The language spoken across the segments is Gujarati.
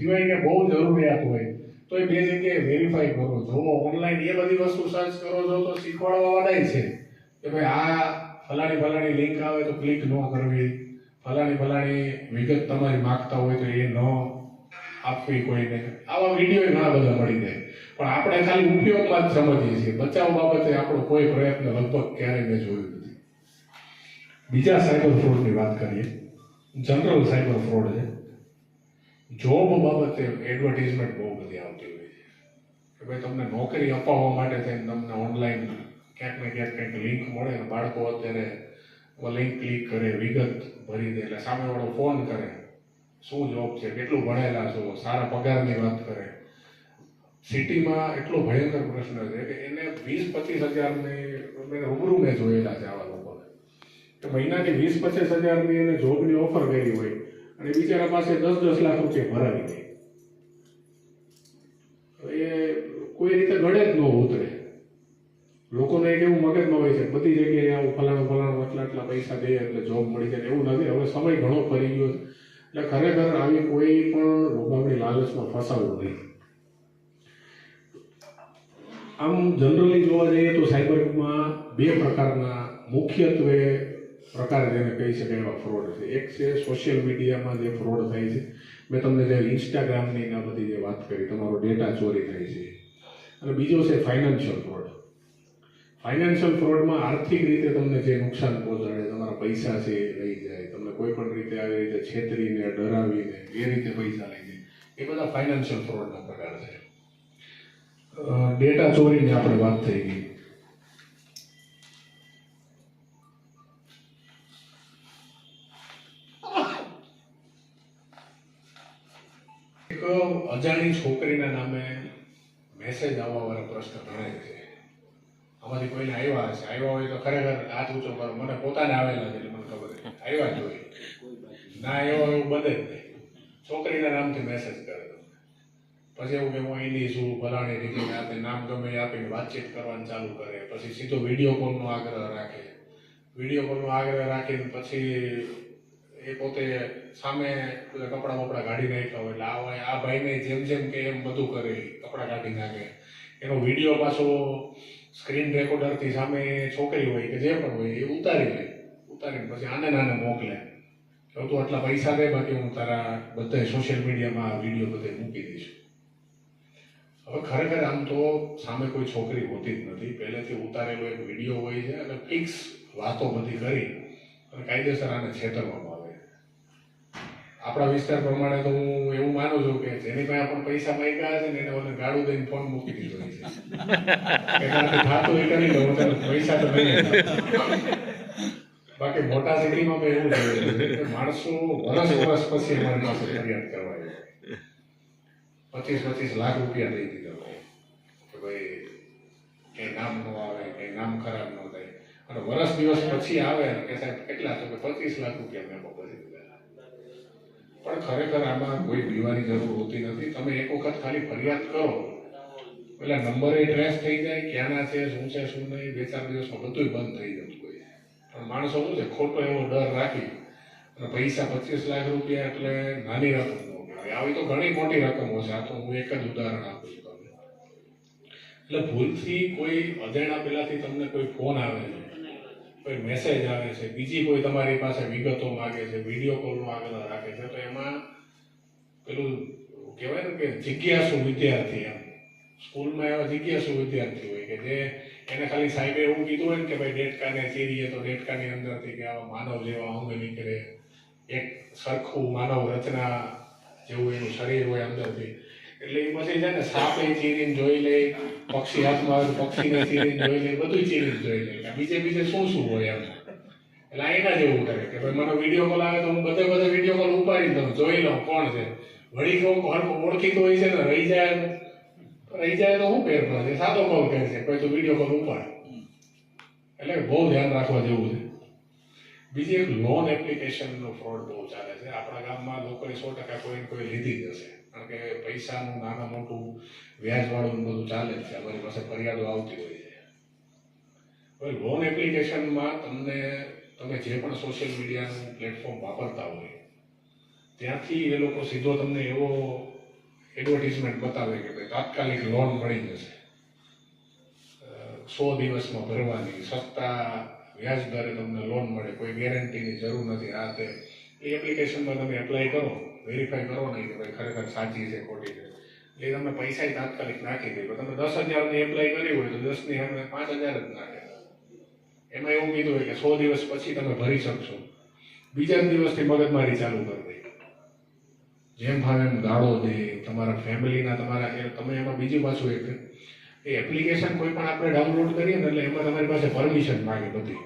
સિવાય કે બહુ જરૂરિયાત હોય, તો એ બે જગ્યાએ વેરીફાઈ કરો. જોવો ઓનલાઈન એ બધી વસ્તુ સર્ચ કરો છો, તો શીખવાડવાવાળાય છે કે ભાઈ આ ફલાણી ફલાણી લિંક આવે તો ક્લિક ન કરવી. ફલાણી ફલાણી વિગત તમારી માગતા હોય તો એ ન આપવી કોઈને. આવા વીડિયો ઘણા બધા મળી જાય. પણ આપણે ખાલી ઉપયોગમાં જ સમજીએ છીએ. બચાવ બાબતે આપણો કોઈ પ્રયત્ન લગભગ ક્યારેય મેં જોયું નથી. બીજા સાયબર ફ્રોડની વાત કરીએ. જનરલ સાયબર ફ્રોડ છે. જોબ બાબતે એડવર્ટીઝમેન્ટ બહુ બધી આવતી હોય છે. કે ભાઈ તમને નોકરી અપાવવા માટે થઈને તમને ઓનલાઈન ક્યાંક ને ક્યાંક કંઈક લિંક મળે ને બાળકો અત્યારે લિંક ક્લિક કરે, વિગત ભરી દે, એટલે સામેવાળો ફોન કરે, શું જોબ છે, કેટલું ભણેલા છો, સારા પગારની વાત કરે. સિટીમાં એટલો ભયંકર પ્રશ્ન છે કે એને વીસ પચીસ હજારની મેં રૂબરૂ મેં જોયેલા છે આવા લોકોને. કે મહિનાની વીસ પચીસ હજારની એને જોબની ઓફર કરી હોય અને બિચારા પાસે દસ દસ લાખ રૂપિયા ભરાવી દે. એ કોઈ રીતે ગળે જ ન ઉતરે. લોકોને એક એવું મગજમાં હોય છે બધી જગ્યાએ આવું ફલાણું ફલાણું આટલા આટલા પૈસા દે એટલે જોબ મળી જાય એવું નથી. હવે સમય ઘણો ફરી ગયો એટલે ખરેખર આવી કોઈ પણ રોગામણી લાલચમાં ફસાવવું નહીં. આમ જનરલી જોવા જઈએ તો સાયબરમાં બે પ્રકારના મુખ્યત્વે પ્રકાર જેને કહી શકાય એવા ફ્રોડ છે. એક છે સોશિયલ મીડિયામાં જે ફ્રોડ થાય છે, મેં તમને જે ઇન્સ્ટાગ્રામની ને બધી જે વાત કરી, તમારો ડેટા ચોરી થાય છે. અને બીજો છે ફાઇનાન્શિયલ ફ્રોડ ફાઇનાન્શિયલ ફ્રોડમાં આર્થિક રીતે તમને જે નુકસાન પહોંચાડે, તમારા પૈસા છે એ લઈ જાય, તમને કોઈ પણ રીતે આવી રીતે છેતરીને, ડરાવીને, એ રીતે પૈસા લઈ જાય. એ બધા ફાઇનાન્શિયલ ફ્રોડના પ્રકાર છે. ડેટા ચોરીની આપણે વાત થઈ ગઈ એક અજાણી છોકરીના નામે મેસેજ આવવાવાળા પ્રશ્ન ઘણા છે. આમાંથી કોઈને આવ્યા હશે? આવ્યા હોય તો ખરેખર હાથ ઊંચો કરો. મને પોતાને આવેલા છે એટલે મને ખબર છે. આવ્યા જ હોય. ના એવો એવું બધે જ નહીં. છોકરીના નામથી મેસેજ કરે પછી એવું કે હું અહીંની છું, ફલાણી રીતે આપે નામ ગમે આપીને વાતચીત કરવાનું ચાલુ કરે. પછી સીધો વીડિયો કોલનો આગ્રહ રાખે. વીડિયો કોલનો આગ્રહ રાખીને પછી એ પોતે સામે બધા કપડાં બપડા કાઢી નાખ્યા હોય. એટલે આ આ ભાઈને જેમ જેમ કે એમ બધું કરે કપડાં કાઢી નાખે. એનો વીડિયો પાછો સ્ક્રીન રેકોર્ડરથી સામે છોકરી હોય કે જે પણ હોય એ ઉતારી લે. ઉતારીને પછી આને નાને મોકલે. તો તું આટલા પૈસા દે, બાકી હું તારા બધા સોશિયલ મીડિયામાં વીડિયો બધે મૂકી દઈશ. હવે ખરેખર આમ તો સામે કોઈ છોકરી હોતી જ નથી. પહેલેથી ઉતારેલો એક વીડિયો હોય છે અને ફિક્સ વાતો બધી કરી અને કાયદેસર આને છેતરવામાં આપણા વિસ્તાર પ્રમાણે તો હું એવું માનું છું કે જેની પાસે આપણે પૈસા માંગ્યા છે ને એને ગાડું દઈને ફોન મૂકી દીધો છે. પૈસા તો બાકી મોટા સિટીમાં એવું જોયું કે માણસો વર્ષ વર્ષ પછી અમારી પાસે ફરિયાદ કરવા પચીસ પચીસ લાખ રૂપિયા દઈ દીધા કે ભાઈ કંઈ નામ ન આવે કંઈ નામ ખરાબ ન થાય. અને વર્ષ દિવસ પછી આવે ને કે સાહેબ, કેટલા? તો કે પચીસ લાખ રૂપિયા મેં મોકલી પણ ખરેખર આમાં કોઈ બીવાની જરૂર હોતી નથી. તમે એક વખત ખાલી ફરિયાદ કરો. એટલે નંબરે ટ્રેસ થઈ જાય, ક્યાંના છે, શું છે, શું નહીં, બે ચાર દિવસમાં બધું બંધ થઈ જતું હોય પણ માણસો શું છે, ખોટો એવો ડર રાખી અને પૈસા પચીસ લાખ રૂપિયા એટલે નાની રકમ આવી તો ઘણી મોટી રકમો છે. આ તો હું એક જ ઉદાહરણ આપું છું તમને. એટલે ભૂલથી કોઈ અજાણ્યા પેલાથી તમને કોઈ ફોન આવે કોઈ મેસેજ આવે છે, બીજી કોઈ તમારી પાસે વિગતો માગે છે વીડિયો કોલ આગળ રાખે છે, તો એમાં પેલું કહેવાય ને કે જિજ્ઞાસુ વિદ્યાર્થી એમ. સ્કૂલમાં એવા જિજ્ઞાસુ વિદ્યાર્થી હોય કે જે એને ખાલી સાહેબે એવું કીધું હોય ને કે ભાઈ ડેટકાને ચીરીએ તો ડેટકાની અંદરથી કે આવા માનવ જેવા અંગ નીકળે. એક સરખું માનવ રચના જેવું એનું શરીર હોય અંદરથી. એટલે એ પછી છે ને સાપે ચીરીને જોઈ લે, પક્ષી હાથમાં આવે પક્ષીને ચીરીને જોઈ લે બધું ચીરીને જોઈ લે. બીજે બીજે શું શું હોય એમ. એટલે એના જેવું કરે કે ભાઈ મને વીડિયો કોલ આવે તો હું બધે બધે વીડિયો કોલ ઉપાડી દઉં. જોઈ લઉં કોણ છે. વળી કોક હરખું તો હોય છે ને, રહી જાય. રહી જાય તો શું ફેર પડે. સાદો કોલ કરે છે, કોઈ તો વીડિયો કોલ ઉપાડે. એટલે બહુ ધ્યાન રાખવા જેવું છે. બીજી એક લોન એપ્લિકેશનનો ફ્રોડ બહુ ચાલે છે. આપણા ગામમાં લોકોએ સો ટકા કોઈ કોઈ લીધી જ હશે. કારણ કે પૈસાનું નાના મોટું વ્યાજવાળું બધું ચાલે છે. અમારી પાસે ફરિયાદો આવતી હોય છે. હવે લોન એપ્લિકેશનમાં તમને, તમે જે પણ સોશિયલ મીડિયાનું પ્લેટફોર્મ વાપરતા હોય, ત્યાંથી એ લોકો સીધો તમને એવો એડવર્ટિઝમેન્ટ બતાવે કે ભાઈ તાત્કાલિક લોન મળી જશે. સો દિવસમાં ભરવાની સસ્તા વ્યાજ દરે તમને લોન મળે, કોઈ ગેરંટીની જરૂર નથી આ તે એ એપ્લિકેશનમાં તમે એપ્લાય કરો. વેરીફાઈ કરો નહીં કે ભાઈ ખરેખર સાચી છે, ખોટી છે. એટલે તમે પૈસા તાત્કાલિક નાખી દે. પણ તમે દસ હજારની એપ્લાય કરી હોય તો દસની સામે પાંચ હજાર જ નાખે. એમાં એવું કીધું હોય કે સો દિવસ પછી તમે ભરી શકશો. બીજા દિવસથી મગજમારી ચાલુ કરી દે. જેમ ભાવે એમ ગાળો દે. તમારા ફેમિલીના તમારા તમે એમાં બીજી પાછું એક એ એપ્લિકેશન કોઈ પણ આપણે ડાઉનલોડ કરીએ ને એટલે એમાં તમારી પાસે પરમિશન માગે બધી.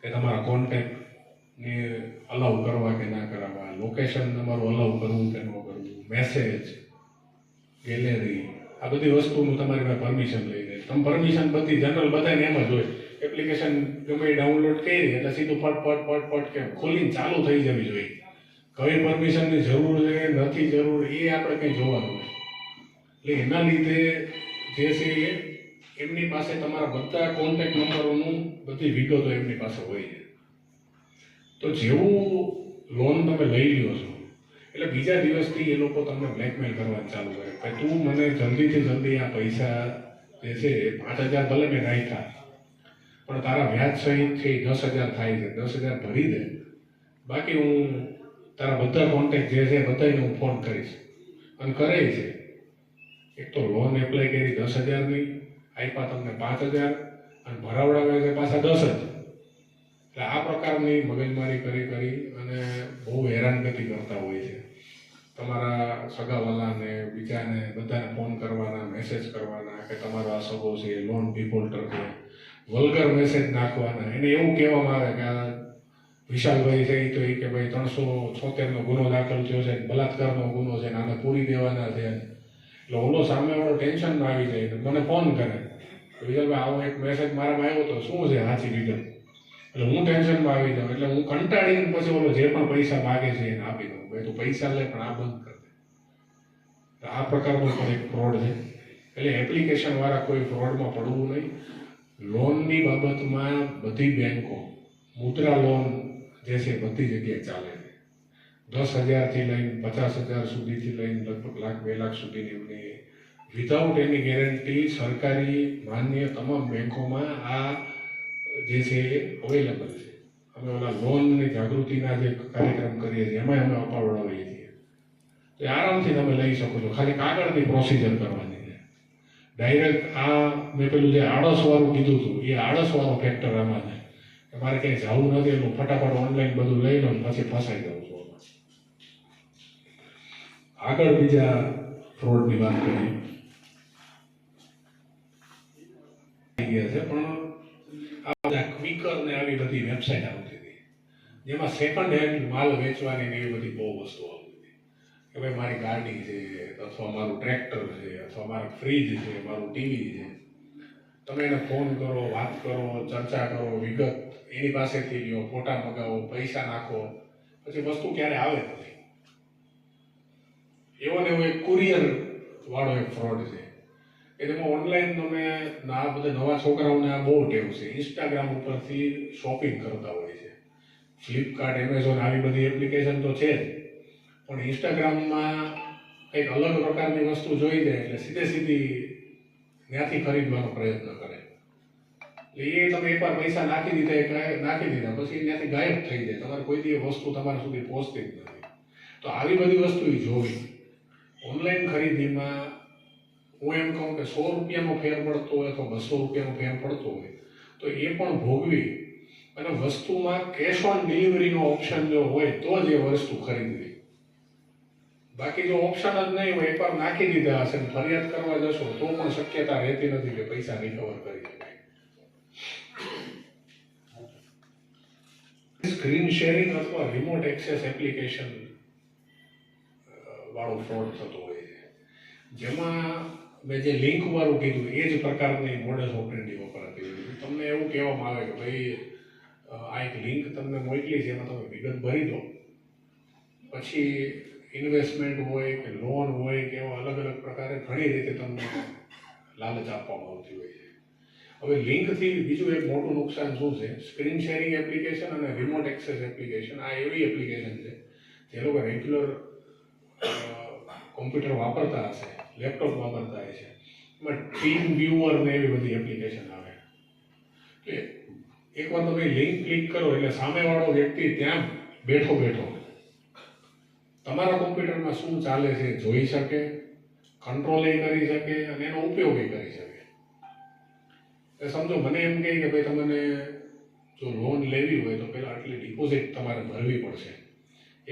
કે તમારા કોન્ટેક્ટને અલાઉ કરવા કે ના કરાવવા. લોકેશન તમારું અલાઉ કરવું કે ન કરવું મેસેજ ગેલેરી આ બધી વસ્તુનું તમારી પાસે પરમિશન લઈને તમે પરમિશન બધી જનરલ બધાને એમ જ હોય. એપ્લિકેશન ગમે ડાઉનલોડ કરી એટલે સીધું ફટ ફટ ફટ ફટ કે ખોલીને ચાલુ થઈ જવી જોઈએ. કઈ પરમિશનની જરૂર છે, નથી જરૂર, એ આપણે કંઈ જોવાનું એટલે એના લીધે જે છે એમની પાસે તમારા બધા કોન્ટેક્ટ નંબરોનું બધી વિગતો એમની પાસે હોય છે. તો જેવું લોન તમે લઈ લ્યો છો. એટલે બીજા દિવસથી એ લોકો તમને બ્લેકમેલ કરવા ચાલુ કરે. કે તું મને જલ્દીથી જલ્દી આ પૈસા જે છે, પાંચ હજાર ભલે મેં નાખ્યા પણ તારા વ્યાજ સહિત છે એ દસ હજાર થાય છે. દસ હજાર ભરી દે. બાકી હું તારા બધા કોન્ટેક્ટ જે છે બધાને હું ફોન કરીશ. અને કરે છે. એક તો લોન એપ્લાય કરી દસ હજારની, આપ્યા તમને પાંચ હજાર, અને ભરાવડાવે છે પાછા દસ જ એટલે આ પ્રકારની મગજમારી કરી કરી અને હેરાનગતિ કરતા હોય છે. તમારા સગાવાલાને બીજાને બધાને ફોન કરવાના મેસેજ કરવાના કે તમારો આ સગો છે લોન ડિફોલ્ટર છે. વલગર મેસેજ નાખવાના. એને એવું કહેવામાં આવે કે આ વિશાલભાઈ છે તો એ કે ભાઈ ત્રણસો છોતેરનો ગુનો દાખલ થયો છે, બલાત્કારનો ગુનો છે આને પૂરી દેવાના છે. એટલે ઓલો સામેવાળો ટેન્શનમાં આવી જાય મને ફોન કરે. વિશાલભાઈ, આવો એક મેસેજ મારામાં આવ્યો તો શું છે સાચી વિગત એટલે હું ટેન્શનમાં આવી જાઉં. એટલે હું કંટાળીને પછી ઓલો જે પણ પૈસા માગે છે એને આપી દઉં. ભાઈ, તું પૈસા લે, પણ આ બંધ કર દે. આ પ્રકારનો પણ એક ફ્રોડ છે. એટલે એપ્લિકેશન વાળા કોઈ ફ્રોડમાં પડવું નહીં. લોનની બાબતમાં બધી બેંકો મુદ્રા લોન જે છે બધી જગ્યાએ ચાલે છે. દસ હજારથી લઈને પચાસ હજાર સુધીથી લઈને લગભગ લાખ, બે લાખ સુધીની એમની વિધાઉટ એની ગેરંટી સરકારી માન્ય તમામ બેંકોમાં આ જે છે એ અવેલેબલ છે. અમે ઓલા લોનની જાગૃતિના જે કાર્યક્રમ કરીએ છીએ એમાં અમે અપાવડાવીએ છીએ. તો આરામથી તમે લઈ શકો છો. ખાલી કાગળની પ્રોસિજર કરવાની છે. ડાયરેક્ટ આ મેં પેલું જે આળસવાળું કીધું હતું, એ આળસવાળો ફેક્ટર આમાં છે. મારે ક્યાંય જવું નથી એટલું ફટાફટ ઓનલાઈન બધું લઈ લો પછી ફસાઈ જાઉં છું આગળ બીજા ફ્રોડની વાત કરીએ. થઈ ગયા છે, પણ આ બધા ક્વિકર ને આવી બધી વેબસાઇટ આવતી હતી. જેમાં સેકન્ડ હેન્ડ માલ વેચવાની એવી બધી બહુ વસ્તુ આવતી હતી. કે ભાઈ મારી ગાડી છે, અથવા મારું ટ્રેક્ટર છે, અથવા મારું ફ્રીજ છે, મારું ટીવી છે. તમે એને ફોન કરો, વાત કરો, ચર્ચા કરો, વિગત એની પાસેથી લ્યો, ફોટા મગાવો, પૈસા નાખો. પછી વસ્તુ ક્યારે આવે નથી. એવો ને એવો એક કુરિયર વાળો એક ફ્રોડ છે. કે જેમાં ઓનલાઈન તમે આ બધા નવા છોકરાઓને આ બહુ ટેવ છે. ઇન્સ્ટાગ્રામ ઉપરથી શોપિંગ કરતા હોય છે. ફ્લિપકાર્ટ એમેઝોન આવી બધી એપ્લિકેશન તો છે જ. પણ ઇન્સ્ટાગ્રામમાં કંઈક અલગ પ્રકારની વસ્તુ જોઈ જાય એટલે સીધે સીધી ત્યાંથી ખરીદવાનો પ્રયત્ન કરે. એટલે એ તમે એકવાર પૈસા નાખી દીધા નાખી દીધા, પછી ત્યાંથી ગાયબ થઈ જાય. તમારે કોઈ દી વસ્તુ તમારા સુધી પહોંચતી જ નથી. તો આવી બધી વસ્તુ એ જોવી. ઓનલાઈન ખરીદીમાં હું એમ કહું કે સો રૂપિયાનો ફેર પડતો હોય અથવા બસો રૂપિયાનો ફેર પડતો હોય, તો એ પણ ભોગવી. અને વસ્તુમાં કેશ ઓન ડિલિવરીનો ઓપ્શન જો હોય, તો જ એ વસ્તુ ખરીદવી. બાકી જો ઓપ્શન જ નહીં હોય એકવાર નાખી દીધા હશે ને ફરિયાદ કરવા જશો, તો પણ શક્યતા રહેતી નથી કે પૈસા રિકવર કરી શકાય. સ્ક્રીન શેરિંગ અથવા રિમોટ એક્સેસ એપ્લિકેશન વાળો ફ્રોડ થતો હોય છે. જેમાં મેં જે લિંક વાળું કીધું, એ જ પ્રકારની મોડસ ઓપરેટિવ વપરાતી તમને એવું કહેવામાં આવે કે ભાઈ આ એક લિંક તમને મોકલી છે, એમાં તમે વિગત ભરી દો. પછી ઇન્વેસ્ટમેન્ટ હોય કે લોન હોય કે એવા અલગ અલગ પ્રકારે ઘણી રીતે તમને લાલચ આપવામાં આવતી હોય છે. હવે લિંકથી બીજું એક મોટું નુકસાન શું છે? સ્ક્રીન શેરિંગ એપ્લિકેશન અને રિમોટ એક્સેસ એપ્લિકેશન આ એવી એપ્લિકેશન છે, જે લોકો રેગ્યુલર કોમ્પ્યુટર વાપરતા હશે. લેપટોપ વાપરતા હોય છે. એમાં ટીમ વ્યુઅર ને એવી બધી એપ્લિકેશન આવે. એટલે એકવાર તમે લિંક ક્લિક કરો, એટલે સામેવાળો વ્યક્તિ ત્યાં બેઠો બેઠો. તમારા કોમ્પ્યુટરમાં શું ચાલે છે જોઈ શકે કંટ્રોલ કરી શકે, અને એનો ઉપયોગ કરી શકે. એ સમજો, મને એમ કહે કે ભાઈ તમને જો લોન લેવી હોય તો પહેલાં આટલી ડિપોઝિટ તમારે ભરવી પડશે.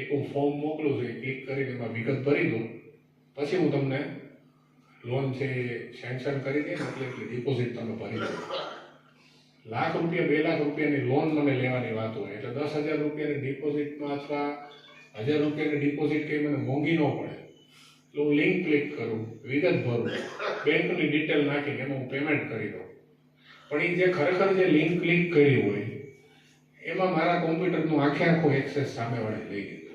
એક હું ફોર્મ મોકલું છું, એ ક્લિક કરીને એમાં વિગત ભરી દઉં. પછી હું તમને લોન છે એ સેન્કશન કરી દે એટલે એટલે ડિપોઝિટ તમે ભરી દો. લાખ રૂપિયા, બે લાખ રૂપિયાની લોન મને લેવાની વાત હોય, એટલે દસ હજાર રૂપિયાની ડિપોઝિટમાં અથવા હજાર રૂપિયાની ડિપોઝિટ કંઈ મને મોંઘી ન પડે. એટલે હું લિંક ક્લિક કરું, વિગત ભરું, બેંકની ડિટેલ નાખીને એમાં હું પેમેન્ટ કરી દઉં. પણ એ જે ખરેખર જે લિંક ક્લિક કરી હોય, એમાં મારા કોમ્પ્યુટરનું આખે આખું એક્સેસ સામેવાળે લઈ લીધું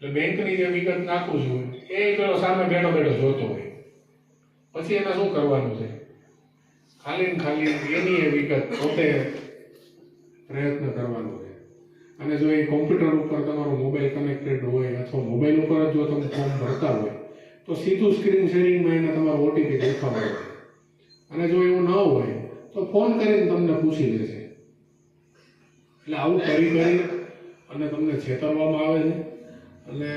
એટલે બેંકની જે વિગત નાખું છું, એ પેલો સામે બેઠો બેઠો જોતો હોય. પછી એને શું કરવાનું છે? ખાલી ને ખાલી એની એ વિગત પોતે પ્રયત્ન કરવાનો છે. અને જો એ કોમ્પ્યુટર ઉપર તમારો મોબાઈલ કનેક્ટેડ હોય અથવા મોબાઈલ ઉપર જ જો તમે ફોર્મ ભરતા હોય, તો સીધું સ્ક્રીન શેરિંગમાં એને તમારો ઓટીપી દેખાડો અને જો એવું ન હોય, તો ફોન કરીને તમને પૂછી લેશે એટલે આવું કરી કરી અને તમને છેતરવામાં આવે છે. અને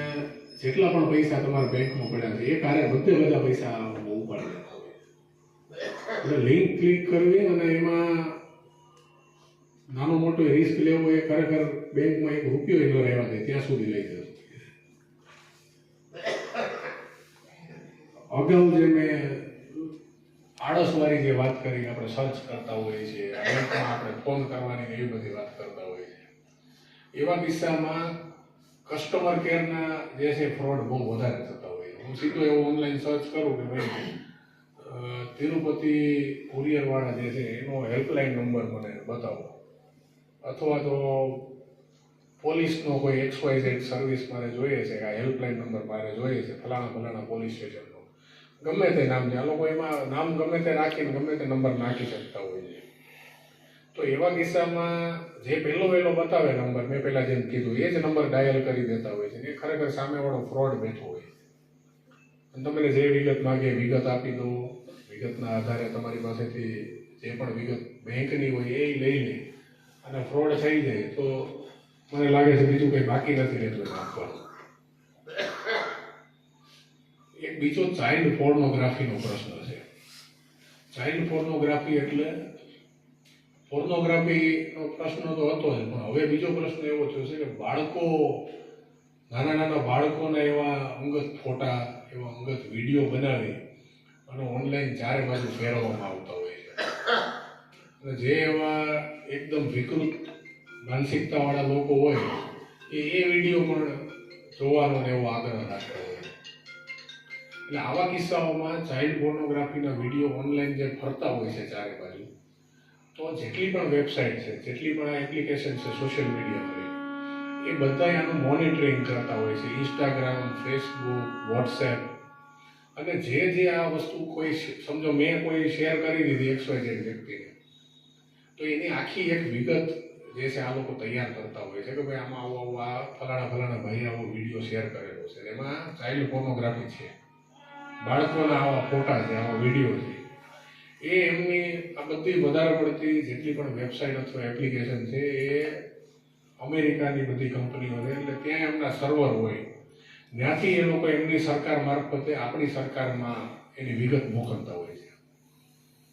જેટલા પણ પૈસા તમારા બેંકમાં પડ્યા છે, એ કાર્ય બધે બધા પૈસા ઉપાડી લેતા એટલે લિંક ક્લિક કરવી અને એમાં નાનો મોટો રિસ્ક લેવો એ ખરેખર બેંકમાં એક રૂપિયો ન રહેવા દે, ત્યાં સુધી લઈ જશે અગાઉ જે મેં આળસવાળી જે વાત કરી આપણે સર્ચ કરતા હોઈએ છીએ બેંકમાં આપણે ફોન કરવાની એવી બધી વાત કરતા હોઈએ છીએ. એવા કિસ્સામાં કસ્ટમર કેરના જે છે ફ્રોડ બહુ વધારે થતા હોય. હું સીધો એવો ઓનલાઈન સર્ચ કરું કે ભાઈ તિરુપતિ કુરિયરવાળા જે છે, એનો હેલ્પલાઇન નંબર મને બતાવો. અથવા તો પોલીસનો કોઈ એક્સ વાય ઝેડ સર્વિસ મારે જોઈએ છે કે આ હેલ્પલાઇન નંબર મારે જોઈએ છે, ફલાણા ફલાણા પોલીસ સ્ટેશનનો. ગમે તે નામ છે, આ લોકો એમાં નામ ગમે તે રાખીને ગમે તે નંબર નાખી શકતા હોય છે. તો એવા કિસ્સામાં જે પહેલો વહેલો બતાવે નંબર, મેં પહેલાં જેમ કીધું, એ જ નંબર ડાયલ કરી દેતા હોય છે. એ ખરેખર સામેવાળો ફ્રોડ બેઠો હોય અને તમને જે વિગત માગે, વિગત આપી દો. વિગતના આધારે તમારી પાસેથી જે પણ વિગત બેંકની હોય એ લઈને અને ફ્રોડ થઈ જાય તો મને લાગે છે બીજું કંઈ બાકી નથી રહેતું આપવાનું. એક બીજો ચાઇલ્ડ પોર્નોગ્રાફીનો પ્રશ્ન છે. ચાઇલ્ડ પોર્નોગ્રાફી એટલે પોર્નોગ્રાફીનો પ્રશ્ન તો હતો જ, પણ હવે બીજો પ્રશ્ન એવો થયો છે કે બાળકો, નાના નાના બાળકોના એવા અંગત ફોટા, એવા અંગત વીડિયો બનાવી અને ઓનલાઈન ચારે બાજુ ફેરવવામાં આવતા હોય છે. અને જે એવા એકદમ વિકૃત માનસિકતાવાળા લોકો હોય, એ એ વીડિયો પણ જોવાનો એવો આગ્રહ રાખતો હોય એટલે આવા કિસ્સાઓમાં ચાઇલ્ડ પોર્નોગ્રાફીના વીડિયો ઓનલાઈન જે ફરતા હોય છે ચારે બાજુ તો જેટલી પણ વેબસાઇટ છે, જેટલી પણ એપ્લિકેશન છે સોશિયલ મીડિયામાં એ બધા આનું મોનિટરિંગ કરતા હોય છે. ઇન્સ્ટાગ્રામ ફેસબુક વોટ્સએપ અને જે જે આ વસ્તુ કોઈ સમજો મેં કોઈ શેર કરી દીધી એક્સ ઝેડ વ્યક્તિને, તો એની આખી એક વિગત જે છે આ લોકો તૈયાર કરતા હોય છે કે ભાઈ આમાં આવો આવો, આ ફલાણા ફલાણા ભાઈ આવો વીડિયો શેર કરેલો છે. એમાં ચાઇલ્ડ પોર્નોગ્રાફી છે. બાળકોના આવા ફોટા છે, આવા વીડિયો છે. એ એમની આ બધી વધારે પડતી જેટલી પણ વેબસાઇટ અથવા એપ્લિકેશન છે, એ અમેરિકાની બધી કંપનીઓ છે. એટલે ત્યાં એમના સર્વર હોય. ત્યાંથી એ લોકો એમની સરકાર મારફતે આપણી સરકારમાં એની વિગત મોકલતા હોય છે.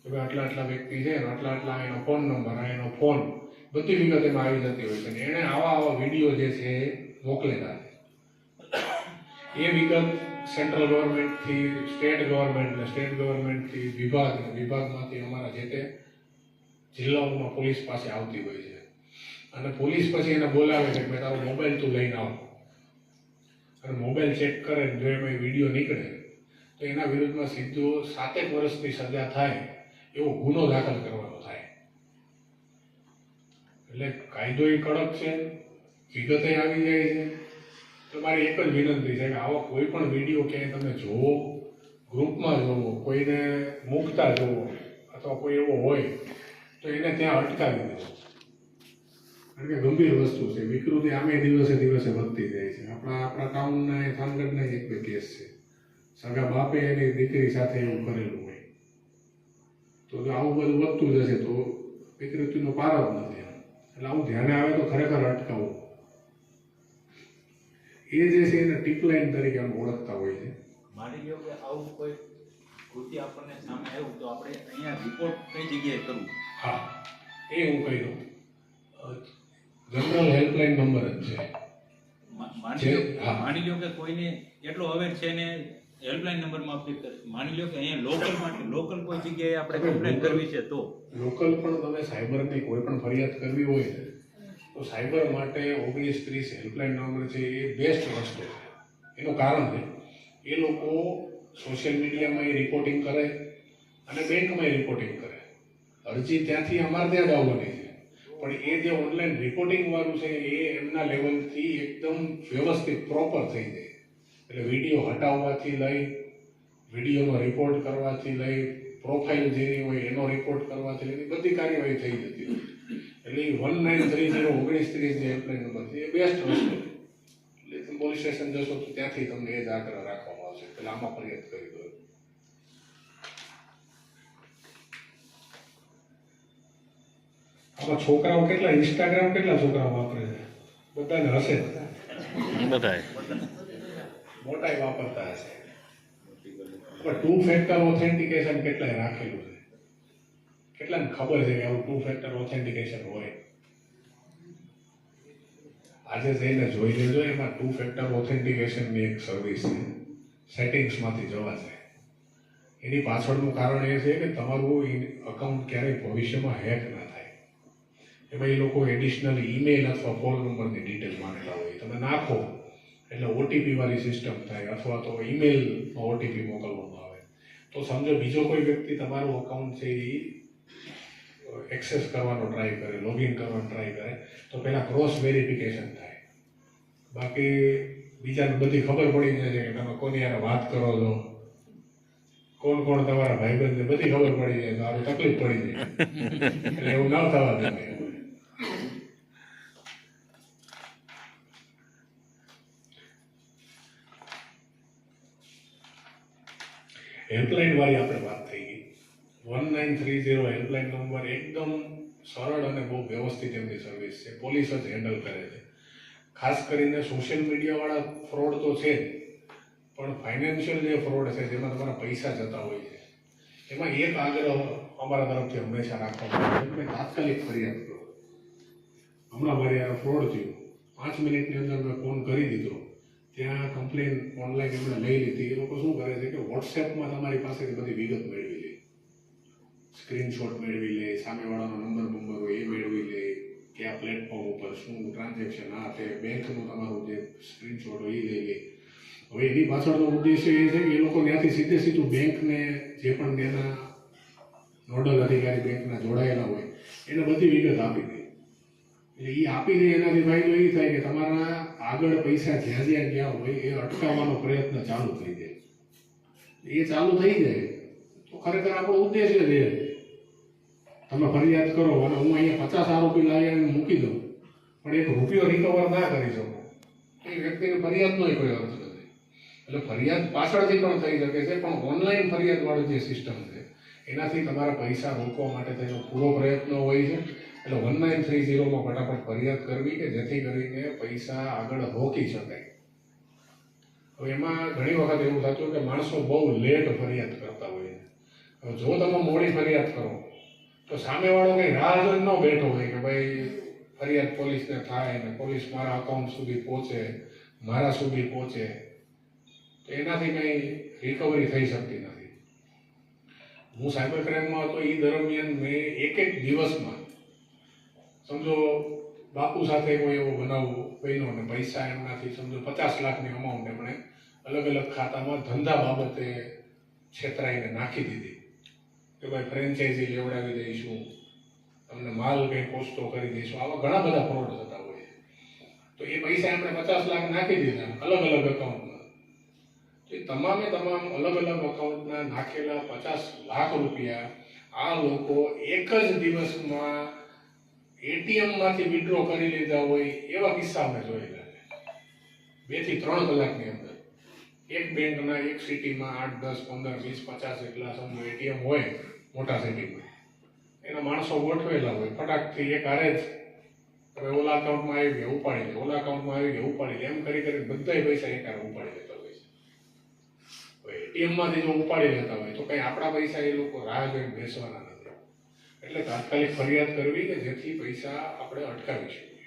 કે ભાઈ આટલા આટલા વ્યક્તિ છે આટલા આટલા એનો ફોન નંબર એનો ફોન બધી વિગત એમાં આવી જતી હોય છે. અને એણે આવા આવા વીડિયો જે છે મોકલેલા છે. એ વિગત સેન્ટ્રલ ગવર્મેન્ટથી સ્ટેટ ગવર્મેન્ટ ને સ્ટેટ ગવર્મેન્ટથી વિભાગ ને વિભાગમાંથી અમારા જે તે જિલ્લાઓમાં પોલીસ પાસે આવતી હોય છે. અને પોલીસ પછી એને બોલાવે છે કે તારો મોબાઈલ તું લઈને આવો. અને મોબાઈલ ચેક કરે જો એમાં વીડિયો નીકળે, તો એના વિરુદ્ધમાં સીધો સાતેક વર્ષની સજા થાય એવો ગુનો દાખલ કરવાનો થાય. એટલે કાયદો એ કડક છે, વિગતે આવી જાય છે. તો મારી એક જ વિનંતી છે કે આવો કોઈ પણ વીડિયો ક્યાંય તમે જોવો ગ્રુપમાં જોવો કોઈને મૂકતા જોવો અથવા કોઈ એવો હોય, તો એને ત્યાં અટકાવી દેવો કારણ કે ગંભીર વસ્તુ છે. વિકૃતિ આમે દિવસે દિવસે વધતી જાય છે. આપણા આપણા ટાઉનના એ થાનગઢના એક બે કેસ છે. સગા બાપે એની દીકરી સાથે એવું કરેલું હોય. તો આવું બધું વધતું જશે તો વિકૃતિનો પાર જ નથી. એટલે આવું ધ્યાને આવે તો ખરેખર અટકાવવું. એ જે છે એને ટીપલાઇન તરીકે અમે ઓળખતા હોય છે. માની લ્યો કે આવું કોઈ કૃતિ આપણને સામે આવ્યું તો આપણે અહીંયા રિપોર્ટ કઈ જગ્યાએ કરવું? હા એ હું કહી દઉં. જનરલ હેલ્પલાઇન નંબર જ છે. માની લો કે કોઈને એટલો અવેર છે ને હેલ્પલાઇન નંબરમાં અપડેટ કરે માની લો કે અહીંયા લોકલ માટે લોકલ કોઈ જગ્યાએ આપણે કમ્પ્લેન કરવી છે તો? લોકલ પણ તમે સાયબરની કોઈ પણ ફરિયાદ કરવી હોય તો સાયબર માટે ઓગણીસ ત્રીસ હેલ્પલાઇન નંબર છે એ બેસ્ટ રસ્તો છે. એનું કારણ છે, એ લોકો સોશિયલ મીડિયામાં એ રિપોર્ટિંગ કરે અને બેંકમાં એ રિપોર્ટિંગ કરે. અરજી ત્યાંથી અમારે ત્યાં જ આવવાની છે. પણ એ જે ઓનલાઈન રિપોર્ટિંગ વાળું છે, એ એમના લેવલથી એકદમ વ્યવસ્થિત પ્રોપર થઈ જાય. એટલે વીડિયો હટાવવાથી લઈ વિડીયોનો રિપોર્ટ કરવાથી લઈ પ્રોફાઇલ જેની હોય એનો રિપોર્ટ કરવાથી લઈને બધી કાર્યવાહી થઈ જતી હોય એટલે વન નાઇન થ્રી ઝીરો ઓગણીસ ત્રીસ જે હેલ્પલાઇન નંબર છે એ બેસ્ટ વસ્તુ છે એટલે તમે પોલીસ સ્ટેશન જશો તો ત્યાંથી તમને એ જ આગ્રહ રાખવામાં આવશે એટલે આમાં ફરિયાદ કરી દો આમાં છોકરાઓ કેટલા ઇન્સ્ટાગ્રામ કેટલા છોકરાઓ વાપરે છે બધાને હશે બધાય મોટાઈ વાપરતા હશે પણ ટુ ફેક્ટર ઓથેન્ટિકેશન કેટલાય રાખેલું છે કેટલાને ખબર છે કે આવું ટુ ફેક્ટર ઓથેન્ટિકેશન હોય? આજે જઈને જોઈ લેજો, એમાં ટુ ફેક્ટર ઓથેન્ટિકેશનની એક સર્વિસ છે. સેટિંગ્સમાંથી જવા છે. એની પાછળનું કારણ એ છે કે તમારું અકાઉન્ટ ક્યારેય ભવિષ્યમાં હેક ના થાય. એમાં એ લોકો એડિશનલ ઈમેલ અથવા ફોન નંબરની ડિટેલ માંગતા હોય. તમે નાખો, એટલે ઓટીપી વાળી સિસ્ટમ થાય અથવા તો ઈમેલમાં ઓટીપી મોકલવામાં આવે. તો સમજો, બીજો કોઈ વ્યક્તિ તમારું અકાઉન્ટ છે એ એક્સેસ કરવાનો ટ્રાય કરે લોગિન કરવાનો ટ્રાય કરે, તો પહેલાં ક્રોસ વેરિફિકેશન થાય. બાકી બીજાને બધી ખબર પડી જાય છે કે તમે કોની યાર વાત કરો છો. કોણ કોણ તમારા ભાઈબંધ છે બધી ખબર પડી જાય તો આવી તકલીફ પડી જાય એટલે એવું ના થવા દે. હેલ્પલાઇન વાળી આપણે વાત one nine three zero helpline number એકદમ સરળ અને બહુ વ્યવસ્થિત એમની સર્વિસ છે પોલીસ જ હેન્ડલ કરે છે ખાસ કરીને સોશિયલ મીડિયાવાળા ફ્રોડ તો છે પણ ફાઇનાન્શિયલ જે ફ્રોડ છે જેમાં તમારા પૈસા જતા હોય છે. એમાં એક આગ્રહ અમારા તરફથી હંમેશા રાખવામાં આવે છે તાત્કાલિક ફરિયાદ કરો. હમણાં મારે આ ફ્રોડ થયું. પાંચ મિનિટની અંદર મેં ફોન કરી દીધો. ત્યાં કમ્પ્લેન ઓનલાઈન એમણે લઈ લીધી. એ લોકો શું કરે છે કે વોટ્સએપમાં તમારી પાસેથી બધી વિગત મેળવી. સ્ક્રીનશોટ મેળવી લે સામેવાળાનો નંબર બંબર હોય એ મેળવી લે કે આ પ્લેટફોર્મ ઉપર શું ટ્રાન્ઝેક્શન આ તે બેંકનું તમારું જે સ્ક્રીનશોટ હોય એ લઈ લે. હવે એની પાછળનો ઉદ્દેશ્ય એ છે કે એ લોકો ત્યાંથી સીધે સીધું બેંકને જે પણ તેના નોડલ અધિકારી બેંકના જોડાયેલા હોય, એને બધી વિગત આપી દે. એટલે એ આપીને એનાથી ફાયદો એ થાય કે તમારા આગળ પૈસા જ્યાં જ્યાં ગયા હોય એ અટકાવવાનો પ્રયત્ન ચાલુ થઈ જાય. એ ચાલુ થઈ જાય, તો ખરેખર આપણો ઉદ્દેશ્ય છે તમે ફરિયાદ કરો અને હું અહીંયા પચાસ આરોપી લાવી અને મૂકી દઉં. પણ એક રૂપિયો રિકવર ના કરી શકો. એ વ્યક્તિને ફરિયાદનો કોઈ અર્થ નથી. એટલે ફરિયાદ પાછળથી પણ થઈ શકે છે, પણ ઓનલાઈન ફરિયાદ વાળું જે સિસ્ટમ છે, એનાથી તમારા પૈસા રોકવા માટે તેનો પૂરો પ્રયત્ન હોય છે. એટલે વન નાઇન થ્રી ઝીરોમાં ફટાફટ ફરિયાદ કરવી કે જેથી કરીને પૈસા આગળ રોકી શકાય. હવે એમાં ઘણી વખત એવું થતું કે માણસો બહુ લેટ ફરિયાદ કરતા હોય છે. જો તમે મોડી ફરિયાદ કરો તો સામેવાળો કંઈ રાહ જોઈને ન બેઠો હોય કે ભાઈ ફરિયાદ પોલીસને થાય ને પોલીસ મારા અકાઉન્ટ સુધી પહોંચે, મારા સુધી પહોંચે, તો એનાથી કંઈ રિકવરી થઈ શકતી નથી. હું સાયબર ક્રાઇમમાં હતો એ દરમિયાન મેં એક એક દિવસમાં સમજો બાપુ સાથે કોઈ એવો બનાવ બન્યો ને પૈસા એમનાથી સમજો પચાસ લાખની અમાઉન્ટ એમણે અલગ અલગ ખાતામાં ધંધા બાબતે છેતરાઈને નાખી દીધી. ભાઈ ફ્રેન્ચાઇઝી લેવડાવી દઈશું. તમને માલ કંઈ પોસ્તો કરી દઈશું. આવા ઘણા બધા ફ્રોડ થતા હોય તો એ પૈસા એમણે પચાસ લાખ નાખી દીધા અલગ અલગ એકાઉન્ટમાં તો એ તમામે તમામ અલગ અલગ અકાઉન્ટના નાખેલા પચાસ લાખ રૂપિયા આ લોકો એક જ દિવસમાં એટીએમમાંથી વિડ્રો કરી લીધા હોય એવા કિસ્સા અમે જોયેલા બેથી ત્રણ કલાકની અંદર. એક બેંકના એક સિટીમાં આઠ, દસ, પંદર, વીસ, પચાસ જેટલા સમજો એટીએમ હોય, મોટા સિટીમાં. એના માણસો ગોઠવેલા હોય. ફટાકથી એક હારે જ. હવે ઓલા અકાઉન્ટમાં આવી ગયા, ઉપાડી લે. ઓલા અકાઉન્ટમાં આવી ગયા, ઉપાડી લે. એમ કરી કરી બધાય પૈસા એક હારે ઉપાડી લેતા હોય છે. એટીએમમાંથી જો ઉપાડી લેતા હોય, તો કંઈ આપણા પૈસા એ લોકો રાહ જોઈને બેસવાના નથી. એટલે તાત્કાલિક ફરિયાદ કરવી કે જેથી પૈસા આપણે અટકાવી શકીએ.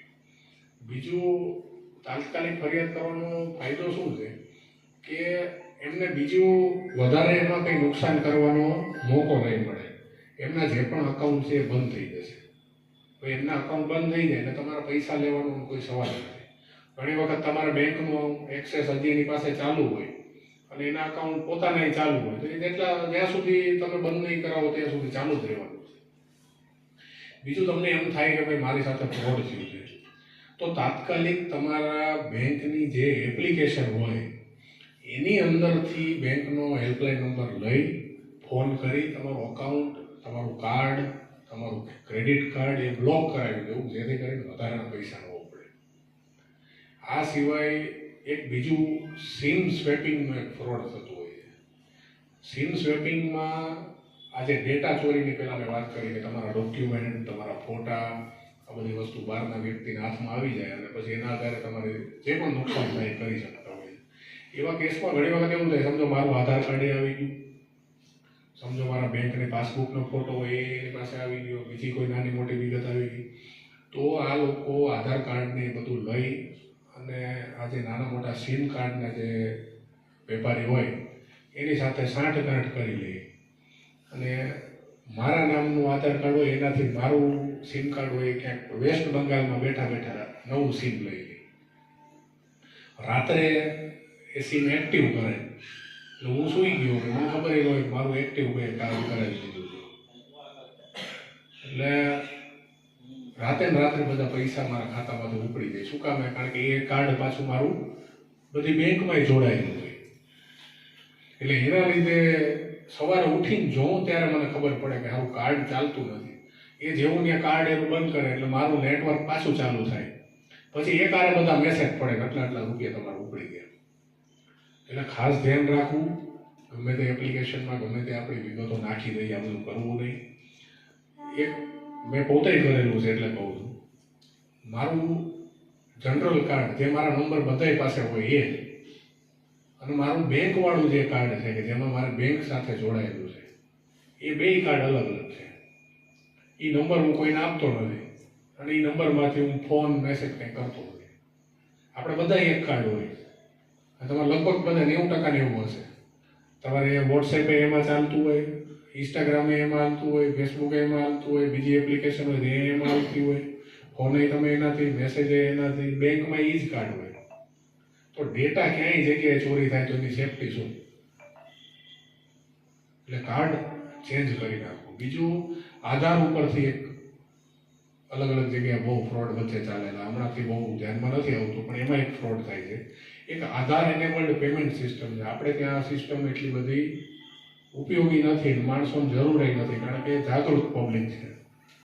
બીજું, તાત્કાલિક ફરિયાદ કરવાનો ફાયદો શું છે? કે એમને બીજું વધારે એમાં કંઈ નુકસાન કરવાનો મોકો નહીં મળે. એમના જે પણ અકાઉન્ટ છે એ બંધ થઈ જશે. તો એમના અકાઉન્ટ બંધ થઈ જાય એટલે તમારા પૈસા લેવાનો કોઈ સવાલ નથી. ઘણી વખત તમારા બેંકનો એક્સેસ હજી એની પાસે ચાલુ હોય અને એના અકાઉન્ટ પોતાના ચાલુ હોય, તો એ જેટલા જ્યાં સુધી તમે બંધ નહીં કરાવો ત્યાં સુધી ચાલુ જ રહેવાનું બીજું તમને એમ થાય કે ભાઈ મારી સાથે ફ્રોડ થયું છે. તો તાત્કાલિક તમારા બેંકની જે એપ્લિકેશન હોય એની અંદરથી બેંકનો હેલ્પલાઇન નંબર લઈ ફોન કરી તમારું અકાઉન્ટ તમારું કાર્ડ તમારું ક્રેડિટ કાર્ડ એ બ્લોક કરાવી દેવું, જેથી કરીને વધારાના પૈસા ન પડે. આ સિવાય એક બીજું સિમ સ્વેપિંગનું એક ફ્રોડ થતું હોય છે. સિમ સ્વેપિંગમાં આજે ડેટા ચોરીની પહેલાં મેં વાત કરી કે તમારા ડોક્યુમેન્ટ તમારા ફોટા, આ બધી વસ્તુ બહારના વ્યક્તિના હાથમાં આવી જાય અને પછી એના આધારે તમારે જે પણ નુકસાન થાય કરી હોય એવા કેસમાં ઘણી વખત એવું થાય, સમજો મારું આધાર કાર્ડ આવી ગયું. સમજો મારા બેંકની પાસબુકનો ફોટો એ એની પાસે આવી ગયો, બીજી કોઈ નાની મોટી વિગત આવી ગઈ. તો આ લોકો આધાર કાર્ડને બધું લઈ અને આ જે નાના મોટા સિમ કાર્ડના જે વેપારી હોય, એની સાથે સાંઠ ગાંઠ કરી લે. અને મારા નામનું આધાર કાર્ડ હોય, એનાથી મારું સિમ કાર્ડ હોય, ક્યાંક વેસ્ટ બંગાળમાં બેઠા બેઠા નવું સિમ લઈ લે. રાત્રે એ સિમ એક્ટિવ કરે. એટલે હું સૂઈ ગયો મને ખબર ય હોય મારું એક્ટિવ કોઈ કામ કરાવી દીધું એટલે રાતે ને રાત્રે બધા પૈસા મારા ખાતામાંથી ઉપડી જાય. શું કામ કારણ કે એ કાર્ડ પાછું મારું બધી બેંકમાં જોડાયેલું હોય. એટલે એના લીધે સવારે ઉઠીને જોઉં ત્યારે મને ખબર પડે કે હારું કાર્ડ ચાલતું નથી. એ જેવું ત્યાં કાર્ડ એનું બંધ કરે એટલે મારું નેટવર્ક પાછું ચાલુ થાય. પછી એ કારણે બધા મેસેજ પડે આટલા આટલા રૂપિયા તમારા ઉપડી ગયા. એટલે ખાસ ધ્યાન રાખવું. ગમે તે એપ્લિકેશનમાં ગમે તે આપણી વિગતો નાખી દઈએ, આ બધું કરવું નહીં. એક, મેં પોતે કરેલું છે એટલે કહું છું. મારું જનરલ કાર્ડ જે મારા નંબર બધાય પાસે હોય એ અને મારું બેંકવાળું જે કાર્ડ છે કે જેમાં મારે બેંક સાથે જોડાયેલું છે, એ બે કાર્ડ અલગ અલગ છે. એ નંબર હું કોઈને આપતો નથી અને એ નંબરમાંથી હું ફોન મેસેજ કંઈ કરતો નથી. આપણે બધા એક કાર્ડ હોય. તમારે લગભગ બધા નેવું ટકા એવું હશે તમારે વોટ્સએપે એમાં ચાલતું હોય ઇન્સ્ટાગ્રામે એમાં હાલતું હોય ફેસબુકે એમાં હાલતું હોય, બીજી એપ્લિકેશન હોય, એ એમાં હાલતી હોય. ફોને તમે એનાથી મેસેજ એનાથી, બેંકમાં એ જ કાર્ડ હોય. તો ડેટા ક્યાંય જગ્યાએ ચોરી થાય તો એની સેફટી શું? એટલે કાર્ડ ચેન્જ કરી નાખવું બીજું, આધાર ઉપરથી એક અલગ અલગ જગ્યાએ બહુ ફ્રોડ વચ્ચે ચાલેલા. હમણાંથી બહુ ધ્યાનમાં નથી આવતું, પણ એમાં એક ફ્રોડ થાય છે. એક આધાર એનેબલ્ડ પેમેન્ટ સિસ્ટમ છે. આપણે ત્યાં આ સિસ્ટમ એટલી બધી ઉપયોગી નથી માણસોને જરૂર નથી, કારણ કે જાગૃત પબ્લિક છે.